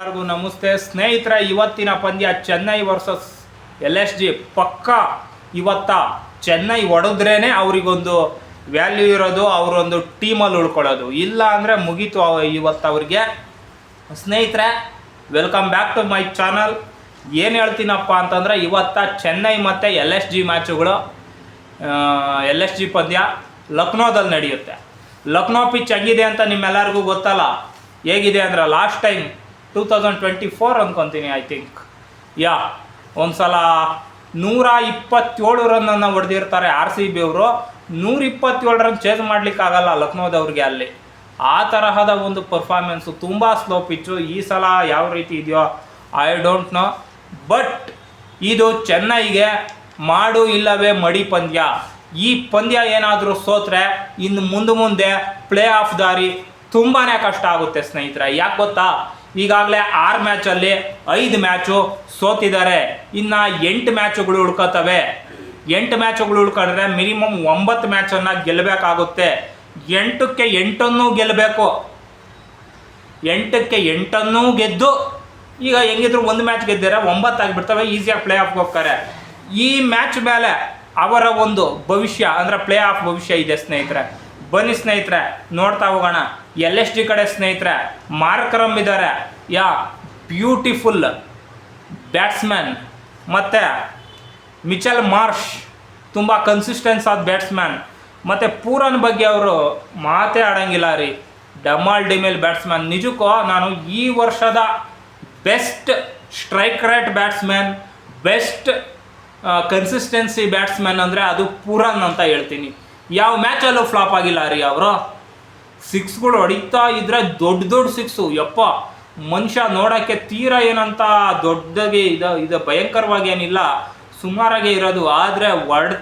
ಎಲ್ಲರಿಗೂ ನಮಸ್ತೆ. ಸ್ನೇಹಿತರ, ಇವತ್ತಿನ ಪಂದ್ಯ Chennai versus L S G ಪಕ್ಕ ಇವತ್ತ ಚೆನ್ನೈ ಹೊಡೆದ್ರೇ ಅವರಿಗೊಂದು ವ್ಯಾಲ್ಯೂ ಇರೋದು, ಅವರೊಂದು ಟೀಮಲ್ಲಿ ಉಳ್ಕೊಳ್ಳೋದು. ಇಲ್ಲ ಅಂದರೆ ಮುಗೀತು ಇವತ್ತು ಅವ್ರಿಗೆ. ಸ್ನೇಹಿತರೆ welcome back to my channel ಏನು ಹೇಳ್ತೀನಪ್ಪ ಅಂತಂದರೆ, ಇವತ್ತ ಚೆನ್ನೈ ಮತ್ತು ಎಲ್ ಎಸ್ ಜಿ ಮ್ಯಾಚುಗಳು ಎಲ್ ಎಸ್ ಜಿ ಪಂದ್ಯ ಲಕ್ನೋದಲ್ಲಿ ನಡೆಯುತ್ತೆ. ಲಕ್ನೋ ಪಿಚ್ ಹೆಂಗಿದೆ ಅಂತ ನಿಮ್ಮೆಲ್ಲರಿಗೂ ಗೊತ್ತಲ್ಲ? ಹೇಗಿದೆ ಅಂದರೆ last time two thousand twenty four ಅಂದ್ಕೊತೀನಿ I think ಯಾ ಒಂದು ಸಲ ನೂರ ಇಪ್ಪತ್ತೇಳು ರನ್ನನ್ನು ಹೊಡೆದಿರ್ತಾರೆ ಆರ್ ಸಿ ಬಿ ಅವರು. ನೂರ ಇಪ್ಪತ್ತೇಳು ರನ್ ಚೇಸ್ ಮಾಡಲಿಕ್ಕಾಗಲ್ಲ ಲಕ್ನೋದವ್ರಿಗೆ ಅಲ್ಲಿ. ಆ ತರಹದ ಒಂದು ಪರ್ಫಾರ್ಮೆನ್ಸು ತುಂಬ ಸ್ಲೋ ಪಿಚ್ಚು ಈ ಸಲ ಯಾವ ರೀತಿ ಇದೆಯೋ ಐ ಡೋಂಟ್ ನೋ ಬಟ್ ಇದು ಚೆನ್ನೈಗೆ ಮಾಡು ಇಲ್ಲವೇ ಮಡಿ ಪಂದ್ಯ. ಈ ಪಂದ್ಯ ಏನಾದರೂ ಸೋತ್ರೆ, ಇನ್ನು ಮುಂದೆ ಮುಂದೆ ಪ್ಲೇ ಆಫ್ ದಾರಿ ತುಂಬಾ ಕಷ್ಟ ಆಗುತ್ತೆ ಸ್ನೇಹಿತರೆ. ಯಾಕೆ ಗೊತ್ತಾ? ಈಗಾಗಲೇ ಆರು ಮ್ಯಾಚಲ್ಲಿ ಐದು ಮ್ಯಾಚು ಸೋತಿದ್ದಾರೆ. ಇನ್ನು ಎಂಟು ಮ್ಯಾಚುಗಳು ಉಳ್ಕೋತವೆ. ಎಂಟು ಮ್ಯಾಚುಗಳು ಉಳ್ಕೊಂಡ್ರೆ ಮಿನಿಮಮ್ ಒಂಬತ್ತು ಮ್ಯಾಚನ್ನು ಗೆಲ್ಲಬೇಕಾಗುತ್ತೆ ಎಂಟಕ್ಕೆ ಎಂಟನ್ನು ಗೆಲ್ಲಬೇಕು ಎಂಟಕ್ಕೆ ಎಂಟನ್ನೂ ಗೆದ್ದು ಈಗ ಹೆಂಗಿದ್ರು ಒಂದು ಮ್ಯಾಚ್ ಗೆದ್ದರೆ ಒಂಬತ್ತು ಆಗಿಬಿಡ್ತವೆ ಈಸಿಯಾಗಿ ಪ್ಲೇ ಆಫ್ಗೆ ಹೋಗ್ತಾರೆ. ಈ ಮ್ಯಾಚ್ ಮೇಲೆ ಅವರ ಒಂದು ಭವಿಷ್ಯ, ಅಂದರೆ ಪ್ಲೇ ಆಫ್ ಭವಿಷ್ಯ ಇದೆ ಸ್ನೇಹಿತರೆ. ಬನ್ನಿ ಸ್ನೇಹಿತರೆ, ನೋಡ್ತಾ ಹೋಗೋಣ. ಎಲ್ ಎಸ್ ಡಿ ಕಡೆ ಸ್ನೇಹಿತರೆ ಮಾರ್ಕರಮ್ ಇದ್ದಾರೆ ಯಾ, ಬ್ಯೂಟಿಫುಲ್ ಬ್ಯಾಟ್ಸ್ಮನ್ ಮತ್ತು ಮಿಚಲ್ ಮಾರ್ಷ್, ತುಂಬ ಕನ್ಸಿಸ್ಟೆನ್ಸ್ ಆದ ಬ್ಯಾಟ್ಸ್ಮ್ಯಾನ್. ಮತ್ತು ಪೂರನ್ ಬಗ್ಗೆ ಅವರು ಮಾತೇ ಆಡೋಂಗಿಲ್ಲ ರೀ. ಡಮಾಲ್ ಡಿಮೇಲ್ ಬ್ಯಾಟ್ಸ್ಮ್ಯಾನ್. ನಿಜಕ್ಕೂ ನಾನು ಈ ವರ್ಷದ best strike rate batsman, best consistency batsman ಅಂದರೆ ಅದು ಪೂರನ್ ಅಂತ ಹೇಳ್ತೀನಿ. ಯಾವ ಮ್ಯಾಚಲ್ಲೂ ಫ್ಲಾಪ್ ಆಗಿಲ್ಲ ರೀ ಅವರು. ಸಿಕ್ಸ್ಗಳು ಹೊಡಿತಾ ಇದ್ರೆ ದೊಡ್ಡ ದೊಡ್ಡ ಸಿಕ್ಸು ಯಪ್ಪ, ಮನುಷ್ಯ ನೋಡೋಕ್ಕೆ ತೀರಾ ಏನಂತ ದೊಡ್ಡಗೆ ಇದು ಇದು ಭಯಂಕರವಾಗಿ ಏನಿಲ್ಲ. ಸುಮಾರಾಗೆ ಇರೋದು, ಆದರೆ ಒಡ್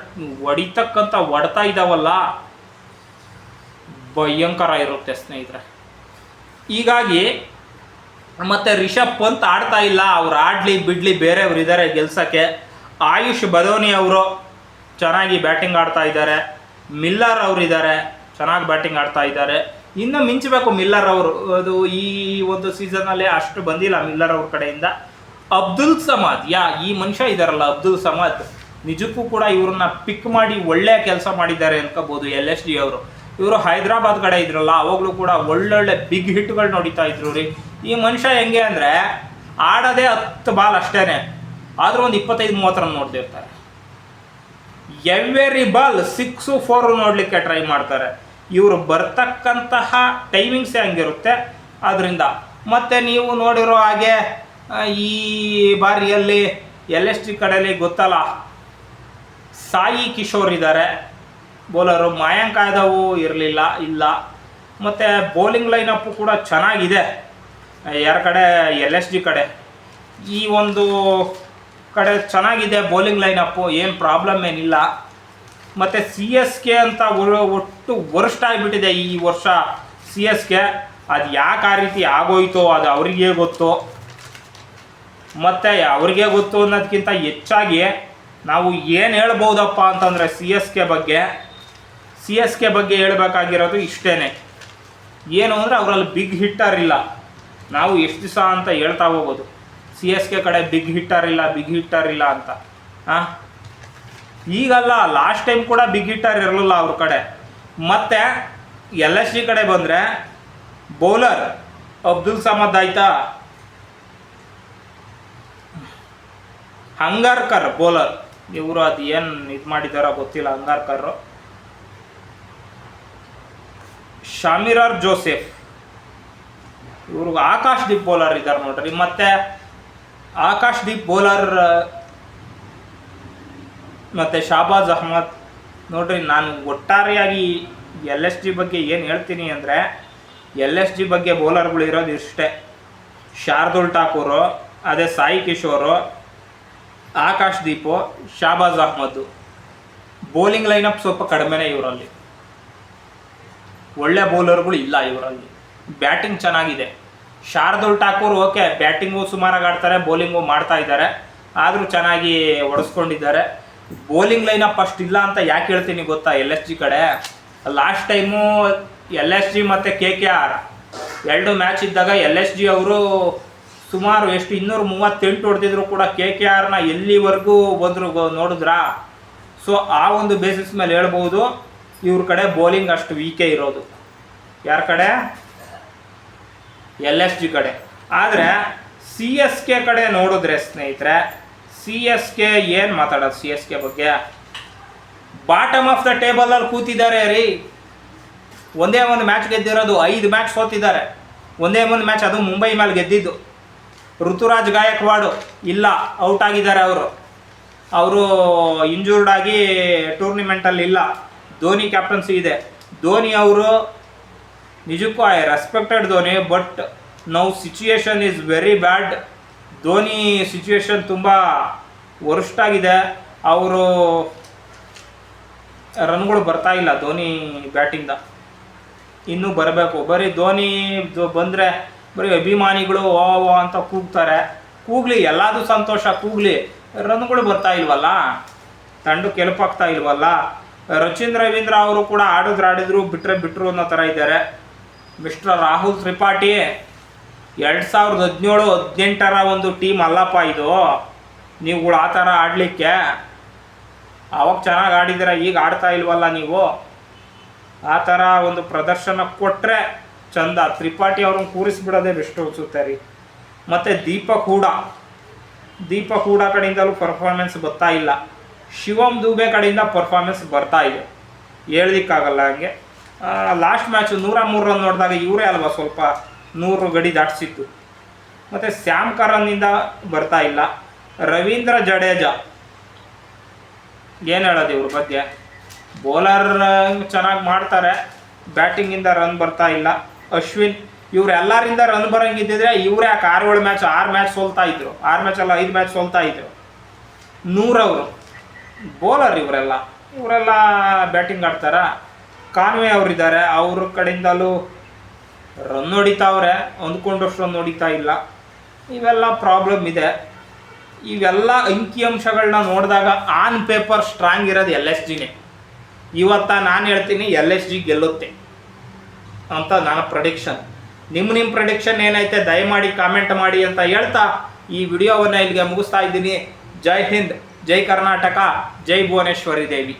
ಹೊಡಿತಕ್ಕಂಥ ಹೊಡ್ತಾ ಇದ್ದಾವಲ್ಲ ಭಯಂಕರ ಇರುತ್ತೆ ಸ್ನೇಹಿತರೆ. ಹೀಗಾಗಿ ಮತ್ತೆ ರಿಷಬ್ ಪಂತ್ ಆಡ್ತಾ ಇಲ್ಲ. ಅವ್ರು ಆಡಲಿ ಬಿಡಲಿ ಬೇರೆಯವ್ರು ಇದ್ದಾರೆ ಗೆಲ್ಸಕ್ಕೆ. ಆಯುಷ್ ಬದೋನಿ ಅವರು ಚೆನ್ನಾಗಿ ಬ್ಯಾಟಿಂಗ್ ಆಡ್ತಾ ಇದ್ದಾರೆ. ಮಿಲ್ಲರ್ ಅವರು ಇದ್ದಾರೆ ಚೆನ್ನಾಗಿ ಬ್ಯಾಟಿಂಗ್ ಆಡ್ತಾ ಇದ್ದಾರೆ ಇನ್ನು ಮಿಂಚಬೇಕು ಮಿಲ್ಲರ್ ಅವರು. ಅದು ಈ ಒಂದು ಸೀಸನಲ್ಲಿ ಅಷ್ಟು ಬಂದಿಲ್ಲ ಮಿಲ್ಲರ್ ಅವ್ರ ಕಡೆಯಿಂದ. ಅಬ್ದುಲ್ ಸಮದ್, ಯಾ, ಈ ಮನುಷ್ಯ ಇದಾರಲ್ಲ, ಅಬ್ದುಲ್ ಸಮದ್. ನಿಜಕ್ಕೂ ಕೂಡ ಇವ್ರನ್ನ ಪಿಕ್ ಮಾಡಿ ಒಳ್ಳೆಯ ಕೆಲಸ ಮಾಡಿದ್ದಾರೆ ಅನ್ಕೋಬೋದು ಎಲ್ ಎಸ್ ಡಿ ಅವರು. ಇವರು ಹೈದರಾಬಾದ್ ಕಡೆ ಇದ್ರಲ್ಲ, ಅವಾಗಲೂ ಕೂಡ ಒಳ್ಳೊಳ್ಳೆ ಬಿಗ್ ಹಿಟ್ಗಳು ನೋಡಿತಾ ಇದ್ರು ರೀ. ಈ ಮನುಷ್ಯ ಹೆಂಗೆ ಅಂದರೆ, ಆಡೋದೇ ಹತ್ತು ಬಾಲ್ ಅಷ್ಟೇನೆ. ಆದರೂ ಒಂದು ಇಪ್ಪತ್ತೈದು ಮೂವತ್ತು ರನ್ ನೋಡ್ತಿರ್ತಾರೆ. ಎವ್ರಿ ಬಾಲ್ ಸಿಕ್ಸು ಫೋರು ನೋಡಲಿಕ್ಕೆ ಟ್ರೈ ಮಾಡ್ತಾರೆ. ಇವರು ಬರ್ತಕ್ಕಂತಹ ಟೈಮಿಂಗ್ಸ್ ಹೆಂಗಿರುತ್ತೆ? ಅದರಿಂದ ಮತ್ತು ನೀವು ನೋಡಿರೋ ಹಾಗೆ ಈ ಬಾರಿಯಲ್ಲಿ ಎಲ್ ಎಸ್ ಟಿ ಕಡೆಯಲ್ಲಿ ಗೊತ್ತಲ್ಲ? ಸಾಯಿ ಕಿಶೋರ್ ಇದ್ದಾರೆ. ಬೌಲರು ಮಾಯಾಂಕ್ ಯಾದವ್ ಇರಲಿಲ್ಲ, ಇಲ್ಲ. ಮತ್ತು ಬೌಲಿಂಗ್ ಲೈನಪ್ಪು ಕೂಡ ಚೆನ್ನಾಗಿದೆ. ಯಾರ ಕಡೆ? ಎಲ್ ಎಸ್ ಜಿ ಕಡೆ. ಈ ಒಂದು ಕಡೆ ಚೆನ್ನಾಗಿದೆ ಬೌಲಿಂಗ್ ಲೈನಪ್ಪು ಏನು ಪ್ರಾಬ್ಲಮ್ ಏನಿಲ್ಲ. ಮತ್ತು ಸಿ ಎಸ್ ಕೆ ಅಂತ ಒಟ್ಟು ವರ್ಷ ಆಗಿಬಿಟ್ಟಿದೆ ಈ ವರ್ಷ ಸಿ ಎಸ್ ಕೆ ಅದು ಯಾಕೆ ಆ ರೀತಿ ಆಗೋಯ್ತೋ, ಅದು ಅವರಿಗೆ ಗೊತ್ತು. ಮತ್ತು ಅವ್ರಿಗೆ ಗೊತ್ತು ಅನ್ನೋದಕ್ಕಿಂತ ಹೆಚ್ಚಾಗಿ ನಾವು ಏನು ಹೇಳ್ಬೋದಪ್ಪ ಅಂತಂದರೆ ಸಿ ಎಸ್ ಕೆ ಬಗ್ಗೆ. ಸಿ ಎಸ್ ಕೆ ಬಗ್ಗೆ ಹೇಳಬೇಕಾಗಿರೋದು ಇಷ್ಟೇ ಏನು ಅಂದರೆ ಅವರಲ್ಲಿ ಬಿಗ್ ಹಿಟ್ಟರ್ ಇಲ್ಲ. ನಾವು ಎಷ್ಟು ದಿವಸ ಅಂತ ಹೇಳ್ತಾ ಹೋಗೋದು. ಸಿ ಎಸ್ ಕೆ ಕಡೆ ಬಿಗ್ ಹಿಟ್ಟರ್ ಇಲ್ಲ ಬಿಗ್ ಹಿಟ್ಟರ್ ಇಲ್ಲ ಅಂತ. ಹಾಂ ಈಗಲ್ಲ ಲಾಸ್ಟ್ ಟೈಮ್ ಕೂಡ ಬಿಗ್ ಹಿಟ್ಟರ್ ಇರಲಿಲ್ಲ ಅವ್ರ ಕಡೆ. ಮತ್ತೆ ಎಲ್ ಎಸ್ ಜಿ ಕಡೆ ಬಂದರೆ ಬೌಲರ್ ಅಬ್ದುಲ್ ಸಮದ್ ಆಯ್ತಾ? ಹಂಗಾರ್ಕರ್ ಬೌಲರ್ ಇವರು ಅದು ಏನು ಇದು ಮಾಡಿದಾರ ಗೊತ್ತಿಲ್ಲ ಹಂಗಾರ್ಕರ್ ಶಾಮಿರಾರ್ ಜೋಸೆಫ್. ಇವ್ರಿಗೆ ಆಕಾಶ್ ದೀಪ್ ಬೌಲರ್ ಇದ್ದಾರೆ ನೋಡ್ರಿ. ಮತ್ತೆ ಆಕಾಶ್ ದೀಪ್ ಬೌಲರ್ ಮತ್ತು ಶಾಬಾಜ್ ಅಹ್ಮದ್. ನೋಡ್ರಿ, ನಾನು ಒಟ್ಟಾರೆಯಾಗಿ ಎಲ್ ಎಸ್ ಜಿ ಬಗ್ಗೆ ಏನು ಹೇಳ್ತೀನಿ ಅಂದರೆ, ಎಲ್ ಎಸ್ ಜಿ ಬಗ್ಗೆ ಬೌಲರ್ಗಳು ಇರೋದು ಇಷ್ಟೇ. ಶಾರ್ದುಲ್ ಠಾಕೂರು, ಅದೇ ಸಾಯಿ ಕಿಶೋರು, ಆಕಾಶ್ ದೀಪು, ಶಾಬಾಜ್ ಅಹ್ಮದ್. ಬೌಲಿಂಗ್ ಲೈನಪ್ ಸ್ವಲ್ಪ ಕಡಿಮೆನೇ ಇವರಲ್ಲಿ. ಒಳ್ಳೆ ಬೌಲರ್ಗಳು ಇಲ್ಲ ಇವರಲ್ಲಿ. ಬ್ಯಾಟಿಂಗ್ ಚೆನ್ನಾಗಿದೆ. ಶಾರ್ದುಲ್ ಠಾಕೂರ್, ಓಕೆ, ಬ್ಯಾಟಿಂಗು ಸುಮಾರಾಗಿ ಆಡ್ತಾರೆ, ಬೌಲಿಂಗು ಮಾಡ್ತಾ ಇದ್ದಾರೆ. ಆದರೂ ಚೆನ್ನಾಗಿ ಹೊಡೆಸ್ಕೊಂಡಿದ್ದಾರೆ. ಬೌಲಿಂಗ್ ಲೈನಪ್ ಅಷ್ಟು ಇಲ್ಲ ಅಂತ ಯಾಕೆ ಹೇಳ್ತೀನಿ ಗೊತ್ತಾ? ಎಲ್ ಎಸ್ ಜಿ ಕಡೆ. Last time L S G ಮತ್ತು ಕೆ ಕೆ ಆರ್ ಎರಡು ಮ್ಯಾಚ್ ಇದ್ದಾಗ ಎಲ್ ಎಸ್ ಜಿ ಅವರು ಸುಮಾರು ಎಷ್ಟು ಇನ್ನೂರ ಮೂವತ್ತೆಂಟು ಹೊಡೆದಿದ್ರು ಕೂಡ ಕೆ ಕೆ ಆರ್ನ ಎಲ್ಲಿವರೆಗೂ ಬಂದರು ನೋಡಿದ್ರಾ? ಸೊ, ಆ ಒಂದು ಬೇಸಿಸ್ ಮೇಲೆ ಹೇಳ್ಬೋದು. ಇವ್ರ ಕಡೆ ಬೌಲಿಂಗ್ ಅಷ್ಟು ವೀಕೇ ಇರೋದು. ಯಾರ ಕಡೆ? ಎಲ್ ಎಸ್ ಜಿ ಕಡೆ. ಆದರೆ ಸಿ ಎಸ್ ಕೆ ಕಡೆ ನೋಡಿದ್ರೆ ಸ್ನೇಹಿತರೆ ಸಿ ಎಸ್ ಕೆ ಏನು ಮಾತಾಡೋದು ಸಿ ಎಸ್ ಕೆ ಬಗ್ಗೆ? ಬಾಟಮ್ ಆಫ್ ದ ಟೇಬಲಲ್ಲಿ ಕೂತಿದ್ದಾರೆ ರೀ. ಒಂದೇ ಒಂದು ಮ್ಯಾಚ್ ಗೆದ್ದಿರೋದು ಐದು ಮ್ಯಾಚ್ ಸೋತಿದ್ದಾರೆ. ಒಂದೇ ಒಂದು ಮ್ಯಾಚ್ ಅದು ಮುಂಬೈ ಮೇಲೆ ಗೆದ್ದಿದ್ದು. ಋತುರಾಜ್ ಗಾಯಕ್ವಾಡು ಇಲ್ಲ ಔಟ್ ಆಗಿದ್ದಾರೆ ಅವರು. ಅವರು ಇಂಜೂರ್ಡ್ ಆಗಿ ಟೂರ್ನಿಮೆಂಟಲ್ಲಿ ಇಲ್ಲ. ಧೋನಿ ಕ್ಯಾಪ್ಟನ್ಸಿ ಇದೆ. ಧೋನಿ ಅವರು ನಿಜಕ್ಕೂ I respected Dhoni but now situation is very bad Dhoni situation ತುಂಬ ಆಗಿದೆ. ಅವರು ರನ್ಗಳು ಬರ್ತಾ ಇಲ್ಲ ಧೋನಿ ಬ್ಯಾಟಿಂದ ಇನ್ನೂ ಬರಬೇಕು. ಬರೀ ಧೋನಿ ಬಂದರೆ ಬರೀ ಅಭಿಮಾನಿಗಳು ಓ ಓ ಅಂತ ಕೂಗ್ತಾರೆ. ಕೂಗ್ಲಿ ಎಲ್ಲದೂ ಸಂತೋಷ, ಕೂಗ್ಲಿ. ರನ್ಗಳು ಬರ್ತಾ ಇಲ್ವಲ್ಲ? ತಂಡ ಕೆಲ್ಪಾಗ್ತಾ ಇಲ್ವಲ್ಲ? ರಚಿನ್ ರವೀಂದ್ರ ಅವರು ಕೂಡ ಆಡಿದ್ರು ಆಡಿದ್ರು ಬಿಟ್ಟರೆ ಬಿಟ್ಟರು ಅನ್ನೋ ಥರ ಇದ್ದಾರೆ. ಮಿಸ್ಟರ್ ರಾಹುಲ್ ತ್ರಿಪಾಠಿ ಎರಡು ಸಾವಿರದ ಹದಿನೇಳು, ಹದಿನೆಂಟರ ಒಂದು ಟೀಮ್ ಅಲ್ಲಪ್ಪ ಇದು. ನೀವುಗಳು ಆ ಥರ ಆಡಲಿಕ್ಕೆ. ಅವಾಗ ಚೆನ್ನಾಗಿ ಆಡಿದ್ದೀರ ಈಗ ಆಡ್ತಾ ಇಲ್ವಲ್ಲ ನೀವು? ಆ ಥರ ಒಂದು ಪ್ರದರ್ಶನ ಕೊಟ್ಟರೆ ಚಂದ. ತ್ರಿಪಾಠಿ ಅವ್ರನ್ನ ಕೂರಿಸ್ಬಿಡೋದೇ ಬೆಸ್ಟ್ ಅನಿಸುತ್ತೆ ರೀ. ಮತ್ತು ದೀಪಕ್ ಹೂಡ. ದೀಪಕ್ ಹೂಡ ಕಡೆಯಿಂದಲೂ ಪರ್ಫಾರ್ಮೆನ್ಸ್ ಬರ್ತಾ ಇಲ್ಲ. ಶಿವಮ್ ದೂಬೆ ಕಡೆಯಿಂದ ಪರ್ಫಾರ್ಮೆನ್ಸ್ ಬರ್ತಾ ಇದೆ. ಹೇಳಲಿಕ್ಕಾಗಲ್ಲ ಹಂಗೆ. ಲಾಸ್ಟ್ ಮ್ಯಾಚ್ ನೂರ ಮೂರು ರನ್ ನೋಡಿದಾಗ ಇವರೇ ಅಲ್ವಾ ಸ್ವಲ್ಪ ನೂರು ಗಡಿ ದಾಟಿಸಿತ್ತು ಮತ್ತು ಸ್ಯಾಮ್ ಕರನ್ನಿಂದ ಬರ್ತಾ ಇಲ್ಲ. ರವೀಂದ್ರ ಜಡೇಜಾ. ಏನು ಹೇಳೋದು ಇವ್ರ ಬಗ್ಗೆ? ಬೌಲರ್ ಚೆನ್ನಾಗಿ ಮಾಡ್ತಾರೆ. ಬ್ಯಾಟಿಂಗಿಂದ ರನ್ ಬರ್ತಾ ಇಲ್ಲ. ಅಶ್ವಿನ್ ಇವರೆಲ್ಲರಿಂದ ರನ್ ಬರೋಂಗಿದ್ದಿದ್ರೆ ಇವರೇ ಯಾಕೆ ಆರು ಏಳು ಮ್ಯಾಚ್ ಆರು ಮ್ಯಾಚ್ ಸೋಲ್ತಾ ಇದ್ರು. ಆರು ಅಲ್ಲ, ಐದು ಮ್ಯಾಚ್ ಸೋಲ್ತಾ ಇದ್ರು. ನೂರವರು. ಬೌಲರ್ ಇವರೆಲ್ಲ. ಇವರೆಲ್ಲ ಬ್ಯಾಟಿಂಗ್ ಆಡ್ತಾರ? ಕಾನ್ವೆ ಅವರಿದ್ದಾರೆ, ಅವ್ರ ಕಡೆಯಿಂದಲೂ ರನ್ ಹೊಡಿತಾವ್ರೆ ಅಂದ್ಕೊಂಡಷ್ಟು ರನ್ ಹೊಡಿತಾ ಇಲ್ಲ. ಇವೆಲ್ಲ ಪ್ರಾಬ್ಲಮ್ ಇದೆ. ಇವೆಲ್ಲ ಅಂಕಿಅಂಶಗಳನ್ನ ನೋಡಿದಾಗ ಆನ್ ಪೇಪರ್ ಸ್ಟ್ರಾಂಗ್ ಇರೋದು ಎಲ್ ಎಸ್ ಜಿನೇ ಇವತ್ತ ನಾನು ಹೇಳ್ತೀನಿ ಎಲ್ ಎಸ್ ಜಿ ಗೆಲ್ಲುತ್ತೆ ಅಂತ ನನ್ನ ಪ್ರೊಡಿಕ್ಷನ್ ನಿಮ್ಮ ನಿಮ್ಮ ಪ್ರೊಡಿಕ್ಷನ್ ಏನೈತೆ ದಯಮಾಡಿ ಕಾಮೆಂಟ್ ಮಾಡಿ ಅಂತ ಹೇಳ್ತಾ ಈ ವಿಡಿಯೋವನ್ನು ಇಲ್ಲಿಗೆ ಮುಗಿಸ್ತಾ ಇದ್ದೀನಿ. ಜೈ ಹಿಂದ್, ಜೈ ಕರ್ನಾಟಕ, ಜೈ ಭುವನೇಶ್ವರಿ ದೇವಿ.